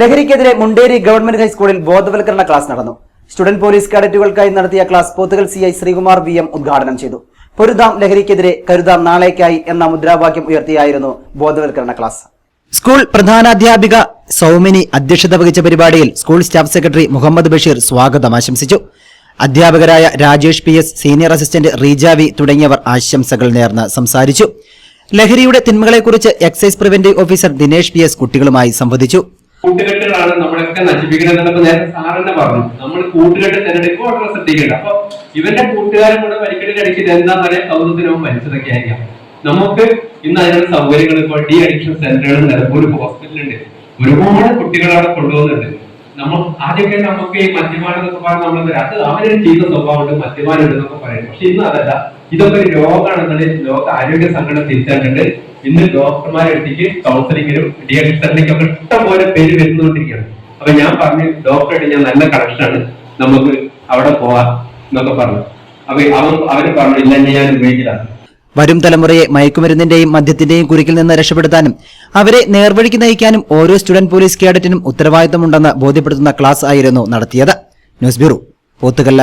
ലഹരിക്കെതിരെ മുണ്ടേരി ഗവൺമെന്റ് ഹൈസ്കൂളിൽ ബോധവൽക്കരണ ക്ലാസ് നടന്നു. സ്റ്റുഡന്റ് പോലീസ് കാഡറ്റുകൾക്കായി നടത്തിയ class Pothukal C I Sreekumar V M ഉദ്ഘാടനം ചെയ്തു. പൊരുതാം ലഹരിക്കെതിരെ കരുതാം നാളേക്കായി എന്ന മുദ്രാവാക്യം ഉയർത്തിയായിരുന്നു ബോധവൽക്കരണ ക്ലാസ്. സ്കൂൾ പ്രധാനാധ്യാപിക സൗമിനി അധ്യക്ഷത വഹിച്ച പരിപാടിയിൽ school staff secretary Muhammad Basheer സ്വാഗതം ആശംസിച്ചു. അധ്യാപകരായ Rajesh P S senior assistant Reeja V തുടങ്ങിയവർ ആശംസകൾ നേർന്ന് സംസാരിച്ചു. ലഹരിയുടെ തിന്മകളെക്കുറിച്ച് excise preventive officer Dinesh P S കുട്ടികളുമായി സംവദിച്ചു. കൂട്ടുകെട്ടുകളാണ് നമ്മളൊക്കെ നശിപ്പിക്കുന്നത് എന്നൊക്കെ നേരത്തെ സാറന്നെ പറഞ്ഞു. നമ്മൾ കൂട്ടുകെട്ട് തിരഞ്ഞെടുക്കുമ്പോൾ വളരെ ശ്രദ്ധിക്കേണ്ട. അപ്പൊ ഇവന്റെ കൂട്ടുകാരും കൂടെ പരിക്കടി കടിച്ചിട്ട് എന്താന്ന് പറയാ കൗതുകത്തിനും മനസ്സിലൊക്കെ ആയിരിക്കാം. നമുക്ക് ഇന്ന് അതിനുള്ള സൗകര്യങ്ങൾ ഇപ്പോൾ ഡി അഡിക്ഷൻ സെന്ററുകൾ നിലമ്പൂർ ഹോസ്പിറ്റലുണ്ട് ഒരുപാട് കുട്ടികൾ അവിടെ കൊണ്ടുപോകുന്നുണ്ട് നമ്മൾ ആദ്യമൊക്കെ നമുക്ക് ഈ മദ്യപാനം പറഞ്ഞാൽ നമ്മൾ അത് അവരൊരു ചെയ്ത സ്വഭാവമുണ്ട് മദ്യപാനം ഉണ്ടെന്നൊക്കെ പറയും. പക്ഷെ ഇന്ന് അതല്ല. ഇതൊക്കെ ഒരു രോഗമാണെന്നുണ്ടെങ്കിൽ ലോക ആരോഗ്യ സംഘടന തിരിച്ചറിഞ്ഞിട്ട് ഇന്ന് ഡോക്ടർമാരെ അടുത്തേക്ക് കൗൺസിലിങ്ങിനും ഡി അഡിക്ഷനിലേക്കും ഒക്കെ ഇഷ്ടംപോലെ പേര് വരുന്നുകൊണ്ടിരിക്കുകയാണ്. അപ്പൊ ഞാൻ പറഞ്ഞു ഡോക്ടറായിട്ട് ഞാൻ നല്ല കണക്ഷനാണ് നമുക്ക് അവിടെ പോവാം എന്നൊക്കെ പറഞ്ഞു. അപ്പൊ അവൻ അവർ പറഞ്ഞു ഇല്ല ഞാൻ ഉപയോഗിച്ചിട്ടാണ് വരും തലമുറയെ മയക്കുമരുന്നിന്റെയും മദ്യത്തിന്റെയും കുരുക്കിൽ നിന്ന് രക്ഷപ്പെടുത്താനും അവരെ നേർവഴിക്ക് നയിക്കാനും ഓരോ സ്റ്റുഡന്റ് പോലീസ് കേഡറ്റിനും ഉത്തരവാദിത്തമുണ്ടെന്ന് ബോധ്യപ്പെടുത്തുന്ന ക്ലാസ് ആയിരുന്നു നടത്തിയത്. News bureau Pothukal.